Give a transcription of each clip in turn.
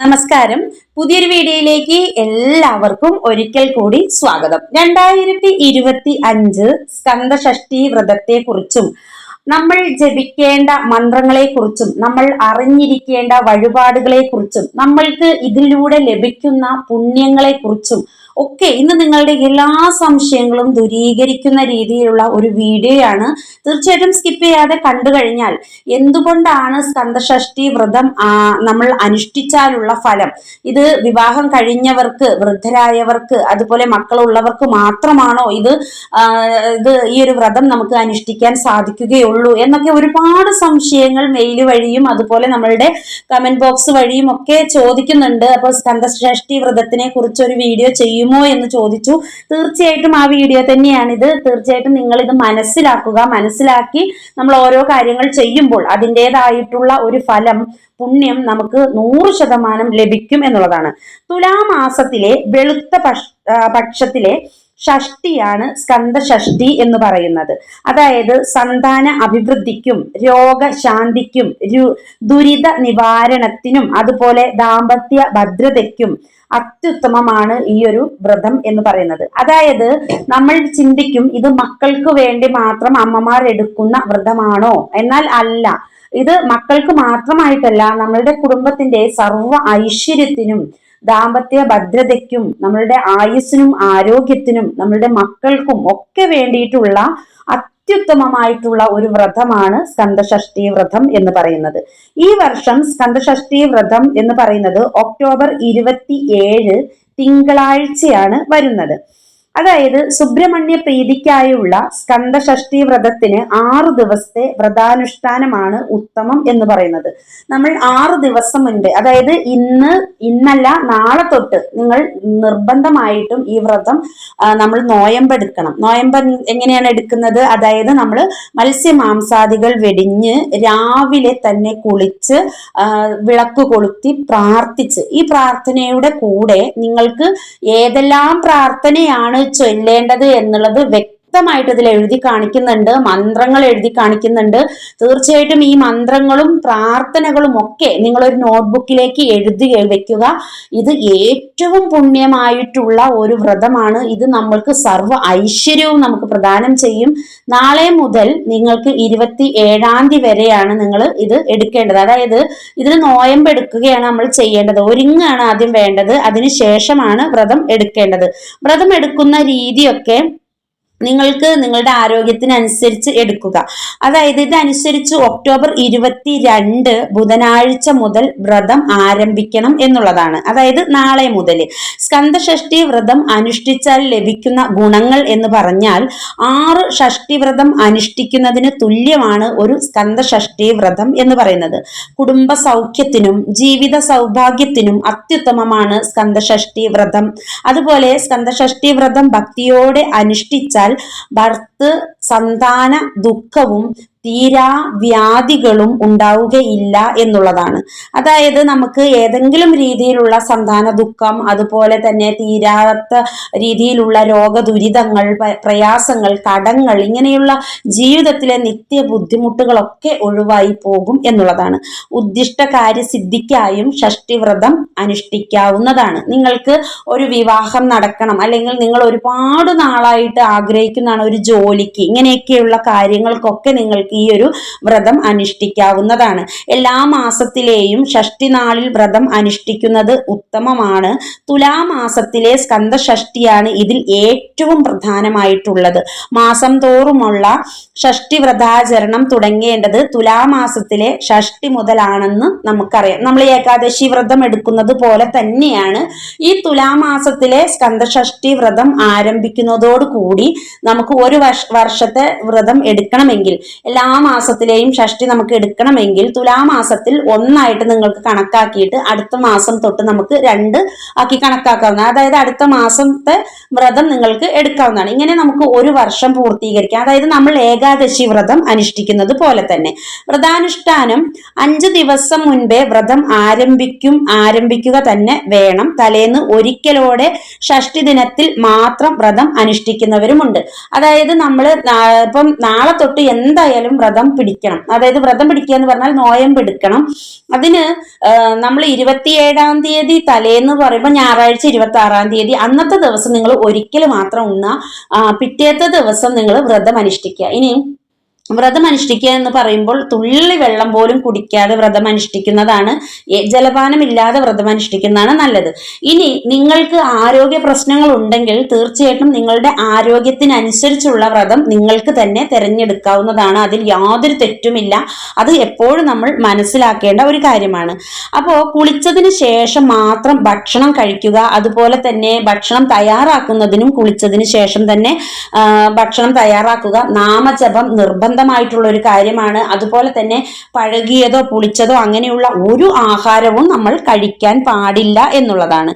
നമസ്കാരം. പുതിയൊരു വീഡിയോയിലേക്ക് എല്ലാവർക്കും ഒരിക്കൽ കൂടി സ്വാഗതം. രണ്ടായിരത്തി ഇരുപത്തി അഞ്ച് സ്കന്ദഷഷ്ടി വ്രതത്തെ കുറിച്ചും നമ്മൾ ജപിക്കേണ്ട മന്ത്രങ്ങളെ കുറിച്ചും നമ്മൾ അറിഞ്ഞിരിക്കേണ്ട വഴിപാടുകളെ കുറിച്ചും നമ്മൾക്ക് ഇതിലൂടെ ലഭിക്കുന്ന പുണ്യങ്ങളെ കുറിച്ചും ഒക്കെ ഇന്ന് നിങ്ങളുടെ എല്ലാ സംശയങ്ങളും ദൂരീകരിക്കുന്ന രീതിയിലുള്ള ഒരു വീഡിയോയാണ് തീർച്ചയായിട്ടും സ്കിപ്പ് ചെയ്യാതെ കണ്ടു കഴിഞ്ഞാൽ എന്തുകൊണ്ടാണ് സ്കന്ദഷഷ്ടി വ്രതം നമ്മൾ അനുഷ്ഠിച്ചാലുള്ള ഫലം? ഇത് വിവാഹം കഴിഞ്ഞവർക്ക് വൃദ്ധരായവർക്ക് അതുപോലെ മക്കളുള്ളവർക്ക് മാത്രമാണോ ഇത് ഇത് ഈ ഒരു വ്രതം നമുക്ക് അനുഷ്ഠിക്കാൻ സാധിക്കുകയുള്ളൂ? എന്നൊക്കെ ഒരുപാട് സംശയങ്ങൾ മെയിൽ വഴിയും അതുപോലെ നമ്മളുടെ കമന്റ് ബോക്സ് വഴിയും ഒക്കെ ചോദിക്കുന്നുണ്ട്. അപ്പോൾ സ്കന്ദഷ്ടി വ്രതത്തിനെ കുറിച്ച് ഒരു വീഡിയോ ചെയ്യുമോ എന്ന് ചോദിച്ചു. തീർച്ചയായിട്ടും ആ വീഡിയോ തന്നെയാണ് ഇത് തീർച്ചയായിട്ടും നിങ്ങൾ ഇത് മനസ്സിലാക്കുക. മനസ്സിലാക്കി നമ്മൾ ഓരോ കാര്യങ്ങൾ ചെയ്യുമ്പോൾ അതിന്റെതായിട്ടുള്ള ഒരു ഫലം പുണ്യം നമുക്ക് നൂറ് ശതമാനം ലഭിക്കും എന്നുള്ളതാണ്. തുലാമാസത്തിലെ വെളുത്ത പക്ഷത്തിലെ ഷഷ്ടിയാണ് സ്കന്ധഷ്ടി എന്ന് പറയുന്നത്. അതായത് സന്താന അഭിവൃദ്ധിക്കും രോഗശാന്തിക്കും ദുരിത നിവാരണത്തിനും അതുപോലെ ദാമ്പത്യ ഭദ്രതയ്ക്കും അത്യുത്തമമാണ് ഈ ഒരു വ്രതം എന്ന് പറയുന്നത്. അതായത് നമ്മൾ ചിന്തിക്കും ഇത് മക്കൾക്ക് വേണ്ടി മാത്രം അമ്മമാർ എടുക്കുന്ന വ്രതമാണോ? എന്നാൽ അല്ല. ഇത് മക്കൾക്ക് മാത്രമായിട്ടല്ല നമ്മളുടെ കുടുംബത്തിന്റെ സർവ ഐശ്വര്യത്തിനും ദാമ്പത്യ ഭദ്രതയ്ക്കും നമ്മളുടെ ആയുസ്സിനും ആരോഗ്യത്തിനും നമ്മളുടെ മക്കൾക്കും ഒക്കെ വേണ്ടിയിട്ടുള്ള അത്യുത്തമമായിട്ടുള്ള ഒരു വ്രതമാണ് സ്കന്ദഷഷ്ടി വ്രതം എന്ന് പറയുന്നത്. ഈ വർഷം സ്കന്ദഷഷ്ടി വ്രതം എന്ന് പറയുന്നത് ഒക്ടോബർ ഇരുപത്തി ഏഴ് തിങ്കളാഴ്ചയാണ് വരുന്നത്. അതായത് സുബ്രഹ്മണ്യ പ്രീതിക്കായുള്ള സ്കന്ദഷഷ്ടി വ്രതത്തിന് ആറ് ദിവസത്തെ വ്രതാനുഷ്ഠാനമാണ് ഉത്തമം എന്ന് പറയുന്നത്. നമ്മൾ ആറ് ദിവസം ഉണ്ട് അതായത് ഇന്ന് ഇന്നല്ല നാളെ തൊട്ട് നിങ്ങൾ നിർബന്ധമായിട്ടും ഈ വ്രതം നമ്മൾ നോയമ്പെടുക്കണം നോയമ്പ് എങ്ങനെയാണ് എടുക്കുന്നത്? അതായത് നമ്മൾ മത്സ്യമാംസാദികൾ വെടിഞ്ഞ് രാവിലെ തന്നെ കുളിച്ച് വിളക്ക് കൊളുത്തി പ്രാർത്ഥിച്ച്. ഈ പ്രാർത്ഥനയുടെ കൂടെ നിങ്ങൾക്ക് ഏതെല്ലാം പ്രാർത്ഥനയാണ് ചൊല്ലേണ്ടത് എന്നുള്ളത് വ്യക്തമായിട്ട് ഇതിൽ എഴുതി കാണിക്കുന്നുണ്ട് മന്ത്രങ്ങൾ എഴുതി കാണിക്കുന്നുണ്ട്. തീർച്ചയായിട്ടും ഈ മന്ത്രങ്ങളും പ്രാർത്ഥനകളും ഒക്കെ നിങ്ങളൊരു നോട്ട്ബുക്കിലേക്ക് എഴുതി വെക്കുക. ഇത് ഏറ്റവും പുണ്യമായിട്ടുള്ള ഒരു വ്രതമാണ്. ഇത് നമ്മൾക്ക് സർവ ഐശ്വര്യവും നമുക്ക് പ്രദാനം ചെയ്യും. നാളെ മുതൽ നിങ്ങൾക്ക് ഇരുപത്തി ഏഴാം തീയതി വരെയാണ് നിങ്ങൾ ഇത് എടുക്കേണ്ടത്. അതായത് ഇതിന് നോയമ്പ് എടുക്കുകയാണ് നമ്മൾ ചെയ്യേണ്ടത്. ഒരുങ്ങാണ് ആദ്യം വേണ്ടത്. അതിനുശേഷമാണ് വ്രതം എടുക്കേണ്ടത്. വ്രതം എടുക്കുന്ന രീതിയൊക്കെ നിങ്ങൾക്ക് നിങ്ങളുടെ ആരോഗ്യത്തിനനുസരിച്ച് എടുക്കുക. അതായത് ഇതനുസരിച്ച് ഒക്ടോബർ ഇരുപത്തി രണ്ട് ബുധനാഴ്ച മുതൽ വ്രതം ആരംഭിക്കണം എന്നുള്ളതാണ്. അതായത് നാളെ മുതൽ സ്കന്ദഷഷ്ടി വ്രതം അനുഷ്ഠിച്ചാൽ ലഭിക്കുന്ന ഗുണങ്ങൾ എന്ന് പറഞ്ഞാൽ ആറ് ഷഷ്ടി വ്രതം അനുഷ്ഠിക്കുന്നതിന് തുല്യമാണ് ഒരു സ്കന്ദഷഷ്ടി വ്രതം എന്ന് പറയുന്നത്. കുടുംബ സൗഖ്യത്തിനും ജീവിത സൗഭാഗ്യത്തിനും അത്യുത്തമമാണ് സ്കന്ദഷഷ്ടി വ്രതം. അതുപോലെ സ്കന്ദഷഷ്ടി വ്രതം ഭക്തിയോടെ അനുഷ്ഠിച്ചാൽ ഭർത്ത് സന്താന ദുഃഖവും തീരാ വ്യാധികളും ഉണ്ടാവുകയില്ല എന്നുള്ളതാണ്. അതായത് നമുക്ക് ഏതെങ്കിലും രീതിയിലുള്ള സന്താന ദുഃഖം അതുപോലെ തന്നെ തീരാത്ത രീതിയിലുള്ള രോഗദുരിതങ്ങൾ ദുരിതങ്ങൾ പ്രയാസങ്ങൾ കടങ്ങൾ ഇങ്ങനെയുള്ള ജീവിതത്തിലെ നിത്യ ബുദ്ധിമുട്ടുകളൊക്കെ ഒഴിവായി പോകും എന്നുള്ളതാണ്. ഉദ്ദിഷ്ട കാര്യസിദ്ധിക്കായും ഷഷ്ടിവ്രതം അനുഷ്ഠിക്കാവുന്നതാണ്. നിങ്ങൾക്ക് ഒരു വിവാഹം നടക്കണം അല്ലെങ്കിൽ നിങ്ങൾ ഒരുപാട് നാളായിട്ട് ആഗ്രഹിക്കുന്നതാണ് ഒരു ജോലിക്ക്. ഇങ്ങനെയൊക്കെയുള്ള കാര്യങ്ങൾക്കൊക്കെ നിങ്ങൾക്ക് ഈ ഒരു വ്രതം അനുഷ്ഠിക്കാവുന്നതാണ്. എല്ലാ മാസത്തിലെയും ഷഷ്ടിനാളിൽ വ്രതം അനുഷ്ഠിക്കുന്നത് ഉത്തമമാണ്. തുലാമാസത്തിലെ സ്കന്ധഷഷ്ടിയാണ് ഇതിൽ ഏറ്റവും പ്രധാനമായിട്ടുള്ളത്. മാസം തോറുമുള്ള ഷഷ്ടി വ്രതാചരണം തുടങ്ങേണ്ടത് തുലാമാസത്തിലെ ഷഷ്ടി മുതലാണെന്ന് നമുക്കറിയാം. നമ്മൾ ഏകാദശി വ്രതം എടുക്കുന്നത് പോലെ തന്നെയാണ് ഈ തുലാമാസത്തിലെ സ്കന്ധഷഷ്ടി വ്രതം ആരംഭിക്കുന്നതോടുകൂടി നമുക്ക് ഒരു വർഷ വർഷത്തെ വ്രതം എടുക്കണമെങ്കിൽ എല്ലാ മാസത്തിലെയും ഷഷ്ടി നമുക്ക് എടുക്കണമെങ്കിൽ തുലാമാസത്തിൽ ഒന്നായിട്ട് നിങ്ങൾക്ക് കണക്കാക്കിയിട്ട് അടുത്ത മാസം തൊട്ട് നമുക്ക് രണ്ട് ആക്കി കണക്കാക്കാവുന്ന അതായത് അടുത്ത മാസത്തെ വ്രതം നിങ്ങൾക്ക് എടുക്കാവുന്നതാണ്. ഇങ്ങനെ നമുക്ക് ഒരു വർഷം പൂർത്തീകരിക്കാം. അതായത് നമ്മൾ ഏകാ ഏകാദശി വ്രതം അനുഷ്ഠിക്കുന്നത് പോലെ തന്നെ. വ്രതാനുഷ്ഠാനം അഞ്ച് ദിവസം മുൻപേ വ്രതം ആരംഭിക്കും ആരംഭിക്കുക തന്നെ വേണം. തലേന്ന് ഒരിക്കലോടെ ഷഷ്ടി ദിനത്തിൽ മാത്രം വ്രതം അനുഷ്ഠിക്കുന്നവരുമുണ്ട്. അതായത് നമ്മൾ ഇപ്പം നാളെ തൊട്ട് എന്തായാലും വ്രതം പിടിക്കണം. അതായത് വ്രതം പിടിക്കുക എന്ന് പറഞ്ഞാൽ നോയമ്പ് എടുക്കണം. അതിന് നമ്മൾ ഇരുപത്തിയേഴാം തീയതി തലേന്ന് പറയുമ്പോൾ ഞായറാഴ്ച ഇരുപത്തി ആറാം തീയതി അന്നത്തെ ദിവസം നിങ്ങൾ ഒരിക്കൽ മാത്രം ഉണ്ണ. പിറ്റേത്തെ ദിവസം നിങ്ങൾ വ്രതം അനുഷ്ഠിക്കുക. ഇനി വ്രതം അനുഷ്ഠിക്കുക എന്ന് പറയുമ്പോൾ തുള്ളി വെള്ളം പോലും കുടിക്കാതെ വ്രതം അനുഷ്ഠിക്കുന്നതാണ് ജലപാനമില്ലാതെ വ്രതം അനുഷ്ഠിക്കുന്നതാണ് നല്ലത്. ഇനി നിങ്ങൾക്ക് ആരോഗ്യ പ്രശ്നങ്ങൾ ഉണ്ടെങ്കിൽ തീർച്ചയായിട്ടും നിങ്ങളുടെ ആരോഗ്യത്തിനനുസരിച്ചുള്ള വ്രതം നിങ്ങൾക്ക് തന്നെ തിരഞ്ഞെടുക്കാവുന്നതാണ്. അതിൽ യാതൊരു തെറ്റുമില്ല. അത് എപ്പോഴും നമ്മൾ മനസ്സിലാക്കേണ്ട ഒരു കാര്യമാണ്. അപ്പോൾ കുളിച്ചതിന് ശേഷം മാത്രം ഭക്ഷണം കഴിക്കുക അതുപോലെ തന്നെ ഭക്ഷണം തയ്യാറാക്കുന്നതിനും കുളിച്ചതിന് ശേഷം തന്നെ ഭക്ഷണം തയ്യാറാക്കുക നാമജപം നിർബന്ധം നിർബന്ധമായിട്ടുള്ള ഒരു കാര്യമാണ്. അതുപോലെ തന്നെ പഴകിയതോ പുളിച്ചതോ അങ്ങനെയുള്ള ഒരു ആഹാരവും നമ്മൾ കഴിക്കാൻ പാടില്ല എന്നുള്ളതാണ്.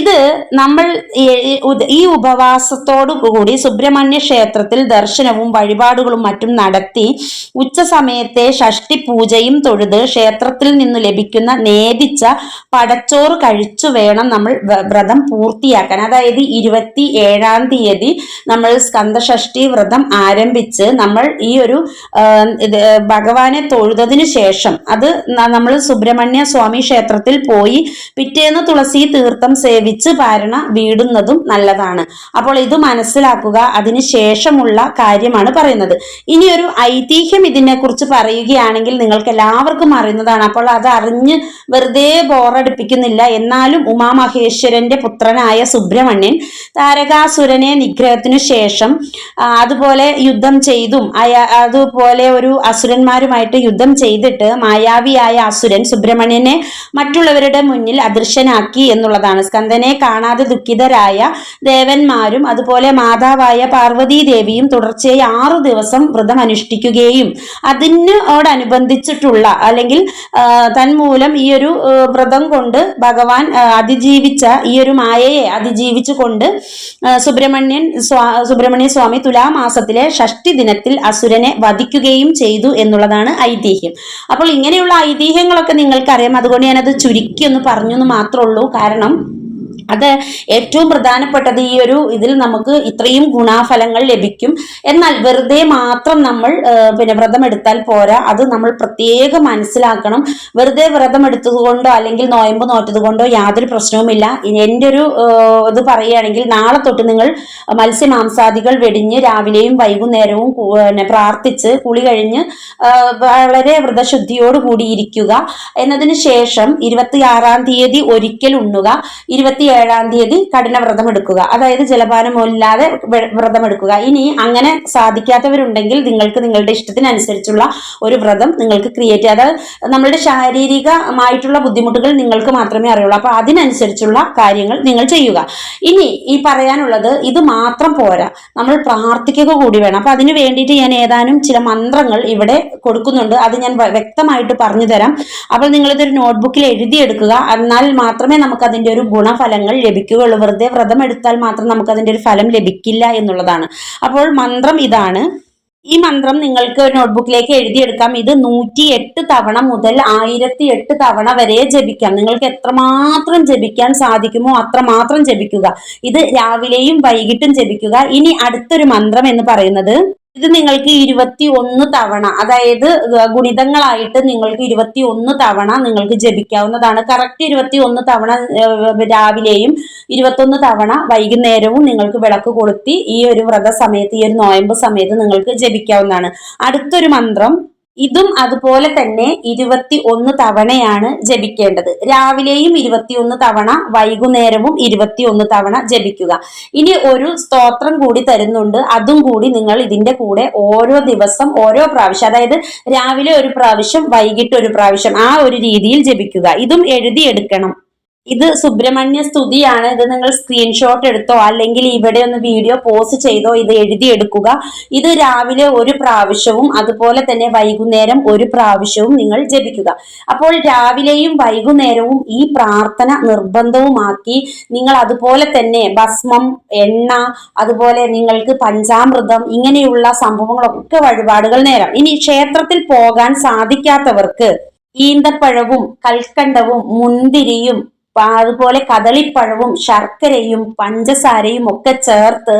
ഇത് നമ്മൾ ഈ ഉപവാസത്തോടു കൂടി സുബ്രഹ്മണ്യ ക്ഷേത്രത്തിൽ ദർശനവും വഴിപാടുകളും മറ്റും നടത്തി ഉച്ച സമയത്തെ ഷഷ്ടി പൂജയും തൊഴുത് ക്ഷേത്രത്തിൽ നിന്ന് ലഭിക്കുന്ന നേദിച്ച പടച്ചോറ് കഴിച്ചു വേണം നമ്മൾ വ്രതം പൂർത്തിയാക്കാൻ. അതായത് ഇരുപത്തി ഏഴാം തീയതി നമ്മൾ സ്കന്ദഷഷ്ടി വ്രതം ആരംഭിച്ച് നമ്മൾ ഈ ഒരു ഭഗവാനെ തൊഴുതതിനു ശേഷം അത് നമ്മൾ സുബ്രഹ്മണ്യ സ്വാമി ക്ഷേത്രത്തിൽ പോയി പിറ്റേന്ന് തുളസി തീർത്ഥം സേവിച്ച് പാരണ വീടുന്നതും നല്ലതാണ്. അപ്പോൾ ഇത് മനസ്സിലാക്കുക അതിന് ശേഷമുള്ള കാര്യമാണ് പറയുന്നത്. ഇനി ഒരു ഐതിഹ്യം ഇതിനെക്കുറിച്ച് പറയുകയാണെങ്കിൽ നിങ്ങൾക്ക് എല്ലാവർക്കും അറിയുന്നതാണ്. അപ്പോൾ അത് അറിഞ്ഞ് വെറുതെ ബോറടിപ്പിക്കുന്നില്ല. എന്നാലും ഉമാമഹേശ്വരന്റെ പുത്രനായ സുബ്രഹ്മണ്യൻ താരകാസുരനെ നിഗ്രഹത്തിനു ശേഷം അതുപോലെ യുദ്ധം ചെയ്തും അതുപോലെ ഒരു അസുരന്മാരുമായിട്ട് യുദ്ധം ചെയ്തിട്ട് മായാവിയായ അസുരൻ സുബ്രഹ്മണ്യനെ മറ്റുള്ളവരുടെ മുന്നിൽ അദൃശ്യനാക്കി എന്നുള്ളതാണ്. സ്കന്ദനെ കാണാതെ ദുഃഖിതരായ ദേവന്മാരും അതുപോലെ മാതാവായ പാർവതീ ദേവിയും തുടർച്ചയായി ആറു ദിവസം വ്രതം അനുഷ്ഠിക്കുകയും അതിനോടനുബന്ധിച്ചിട്ടുള്ള അല്ലെങ്കിൽ തന്മൂലം ഈ ഒരു വ്രതം കൊണ്ട് ഭഗവാൻ അതിജീവിച്ച ഈ ഒരു മായയെ അതിജീവിച്ചു കൊണ്ട് സുബ്രഹ്മണ്യൻ സ്വാ സുബ്രഹ്മണ്യ സ്വാമി തുലാമാസത്തിലെ ഷഷ്ടി ദിനത്തിൽ അസുരനെ വധിക്കുകയും ചെയ്തു എന്നുള്ളതാണ് ഐതിഹ്യം. അപ്പോൾ ഇങ്ങനെയുള്ള ഐതിഹ്യങ്ങളൊക്കെ നിങ്ങൾക്കറിയാം. അതുകൊണ്ട് ഞാനത് ചുരുക്കി ഒന്ന് പറഞ്ഞു എന്ന് മാത്രമേ ഉള്ളൂ. കാരണം അത് ഏറ്റവും പ്രധാനപ്പെട്ടത് ഈ ഒരു ഇതിൽ നമുക്ക് ഇത്രയും ഗുണാഫലങ്ങൾ ലഭിക്കും. എന്നാൽ വെറുതെ മാത്രം നമ്മൾ പിന്നെ വ്രതം എടുത്താൽ പോരാ. അത് നമ്മൾ പ്രത്യേകം മനസ്സിലാക്കണം. വെറുതെ വ്രതം എടുത്തതുകൊണ്ടോ അല്ലെങ്കിൽ നോയമ്പ് നോറ്റതുകൊണ്ടോ യാതൊരു പ്രശ്നവുമില്ല. എന്റെ ഒരു ഇത് പറയുകയാണെങ്കിൽ നാളെ തൊട്ട് നിങ്ങൾ മത്സ്യമാംസാദികൾ വെടിഞ്ഞ് രാവിലെയും വൈകുന്നേരവും പിന്നെ പ്രാർത്ഥിച്ച് കുളി കഴിഞ്ഞ് വളരെ വ്രതശുദ്ധിയോട് കൂടിയിരിക്കുക. എന്നതിന് ശേഷം ഇരുപത്തി ആറാം തീയതി ഒരിക്കൽ ഉണ്ണുക. ഇരുപത്തി ഏഴാം തീയതി കഠിന വ്രതം എടുക്കുക. അതായത് ജലപാനമില്ലാതെ വ്രതം എടുക്കുക. ഇനി അങ്ങനെ സാധിക്കാത്തവരുണ്ടെങ്കിൽ നിങ്ങൾക്ക് നിങ്ങളുടെ ഇഷ്ടത്തിനനുസരിച്ചുള്ള ഒരു വ്രതം നിങ്ങൾക്ക് ക്രിയേറ്റ് ചെയ്യുക അതായത് നമ്മളുടെ ശാരീരികമായിട്ടുള്ള ബുദ്ധിമുട്ടുകൾ നിങ്ങൾക്ക് മാത്രമേ അറിയുള്ളൂ. അപ്പൊ അതിനനുസരിച്ചുള്ള കാര്യങ്ങൾ നിങ്ങൾ ചെയ്യുക. ഇനി ഈ പറയാനുള്ളത് ഇത് മാത്രം പോരാ. നമ്മൾ പ്രാർത്ഥിക്കുക കൂടി വേണം. അപ്പൊ അതിന് വേണ്ടിയിട്ട് ഞാൻ ഏതാനും ചില മന്ത്രങ്ങൾ ഇവിടെ കൊടുക്കുന്നുണ്ട്. അത് ഞാൻ വ്യക്തമായിട്ട് പറഞ്ഞു തരാം. അപ്പോൾ നിങ്ങളിതൊരു നോട്ട്ബുക്കിൽ എഴുതിയെടുക്കുക. എന്നാൽ മാത്രമേ നമുക്ക് അതിന്റെ ഒരു ഗുണഫലങ്ങൾ ഫലങ്ങൾ ലഭിക്കുകയുള്ളൂ. വെറുതെ വ്രതം എടുത്താൽ മാത്രം നമുക്ക് അതിന്റെ ഒരു ഫലം ലഭിക്കില്ല എന്നുള്ളതാണ്. അപ്പോൾ മന്ത്രം ഇതാണ്. ഈ മന്ത്രം നിങ്ങൾക്ക് നോട്ട്ബുക്കിലേക്ക് എഴുതിയെടുക്കാം. ഇത് നൂറ്റി എട്ട് തവണ മുതൽ ആയിരത്തി എട്ട് തവണ വരെ ജപിക്കാം. നിങ്ങൾക്ക് എത്രമാത്രം ജപിക്കാൻ സാധിക്കുമോ അത്രമാത്രം ജപിക്കുക. ഇത് രാവിലെയും വൈകിട്ടും ജപിക്കുക. ഇനി അടുത്തൊരു മന്ത്രം എന്ന് പറയുന്നത് ഇത് നിങ്ങൾക്ക് ഇരുപത്തി ഒന്ന് തവണ അതായത് ഗുണിതങ്ങളായിട്ട് നിങ്ങൾക്ക് ഇരുപത്തി ഒന്ന് തവണ നിങ്ങൾക്ക് ജപിക്കാവുന്നതാണ്. കറക്റ്റ് ഇരുപത്തി ഒന്ന് തവണ രാവിലെയും ഇരുപത്തൊന്ന് തവണ വൈകുന്നേരവും നിങ്ങൾക്ക് വിളക്ക് കൊളുത്തി ഈ ഒരു വ്രത സമയത്ത് ഈ ഒരു നോയമ്പ് സമയത്ത് നിങ്ങൾക്ക് ജപിക്കാവുന്നതാണ്. അടുത്തൊരു മന്ത്രം ഇതും അതുപോലെ തന്നെ ഇരുപത്തി ഒന്ന് തവണയാണ് ജപിക്കേണ്ടത്. രാവിലെയും ഇരുപത്തിയൊന്ന് തവണ വൈകുന്നേരവും ഇരുപത്തിയൊന്ന് തവണ ജപിക്കുക. ഇനി ഒരു സ്തോത്രം കൂടി തരുന്നുണ്ട്. അതും കൂടി നിങ്ങൾ ഇതിന്റെ കൂടെ ഓരോ ദിവസം ഓരോ പ്രാവശ്യം അതായത് രാവിലെ ഒരു പ്രാവശ്യം വൈകിട്ട് ഒരു പ്രാവശ്യം ആ ഒരു രീതിയിൽ ജപിക്കുക. ഇതും എഴുതിയെടുക്കണം. ഇത് സുബ്രഹ്മണ്യ സ്തുതിയാണ്. ഇത് നിങ്ങൾ സ്ക്രീൻഷോട്ട് എടുത്തോ അല്ലെങ്കിൽ ഇവിടെ ഒന്ന് വീഡിയോ പോസ്റ്റ് ചെയ്തോ ഇത് എഴുതിയെടുക്കുക ഇത് രാവിലെ ഒരു പ്രാവശ്യവും അതുപോലെ തന്നെ വൈകുന്നേരം ഒരു പ്രാവശ്യവും നിങ്ങൾ ജപിക്കുക. അപ്പോൾ രാവിലെയും വൈകുന്നേരവും ഈ പ്രാർത്ഥന നിർബന്ധവുമാക്കി നിങ്ങൾ അതുപോലെ തന്നെ ഭസ്മം എണ്ണ അതുപോലെ നിങ്ങൾക്ക് പഞ്ചാമൃതം ഇങ്ങനെയുള്ള സംഭവങ്ങളൊക്കെ വഴിപാടുകൾ നേരം. ഇനി ക്ഷേത്രത്തിൽ പോകാൻ സാധിക്കാത്തവർക്ക് ഈന്തപ്പഴവും കൽക്കണ്ടവും മുന്തിരിയും അതുപോലെ കദളിപ്പഴവും ശർക്കരയും പഞ്ചസാരയും ഒക്കെ ചേർത്ത്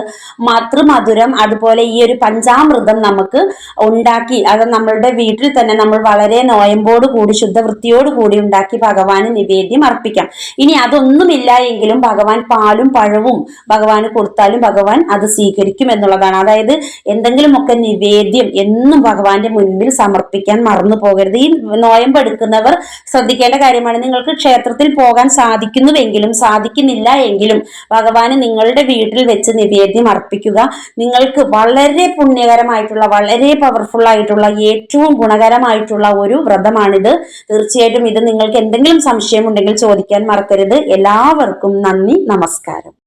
മധുരം അതുപോലെ ഈ ഒരു പഞ്ചാമൃതം നമുക്ക് ഉണ്ടാക്കി അത് നമ്മളുടെ വീട്ടിൽ തന്നെ നമ്മൾ വളരെ നോയമ്പോട് കൂടി ശുദ്ധവൃത്തിയോട് കൂടി ഉണ്ടാക്കി ഭഗവാന് നിവേദ്യം അർപ്പിക്കാം. ഇനി അതൊന്നുമില്ല എങ്കിലും ഭഗവാൻ പാലും പഴവും ഭഗവാന് കൊടുത്താലും ഭഗവാൻ അത് സ്വീകരിക്കും എന്നുള്ളതാണ്. അതായത് എന്തെങ്കിലുമൊക്കെ നിവേദ്യം എന്നും ഭഗവാന്റെ മുൻപിൽ സമർപ്പിക്കാൻ മറന്നു പോകരുത്. ഈ നോയമ്പ് എടുക്കുന്നവർ ശ്രദ്ധിക്കേണ്ട കാര്യമാണ് നിങ്ങൾക്ക് ക്ഷേത്രത്തിൽ പോകാൻ സാധിക്കുന്നുവെങ്കിലും സാധിക്കുന്നില്ല എങ്കിലും ഭഗവാന് നിങ്ങളുടെ വീട്ടിൽ വെച്ച് നിവേദ്യം അർപ്പിക്കുക നിങ്ങൾക്ക് വളരെ പുണ്യകരമായിട്ടുള്ള വളരെ പവർഫുൾ ആയിട്ടുള്ള ഏറ്റവും ഗുണകരമായിട്ടുള്ള ഒരു വ്രതമാണിത്. തീർച്ചയായിട്ടും ഇത് നിങ്ങൾക്ക് എന്തെങ്കിലും സംശയമുണ്ടെങ്കിൽ ചോദിക്കാൻ മറക്കരുത്. എല്ലാവർക്കും നന്ദി നമസ്കാരം.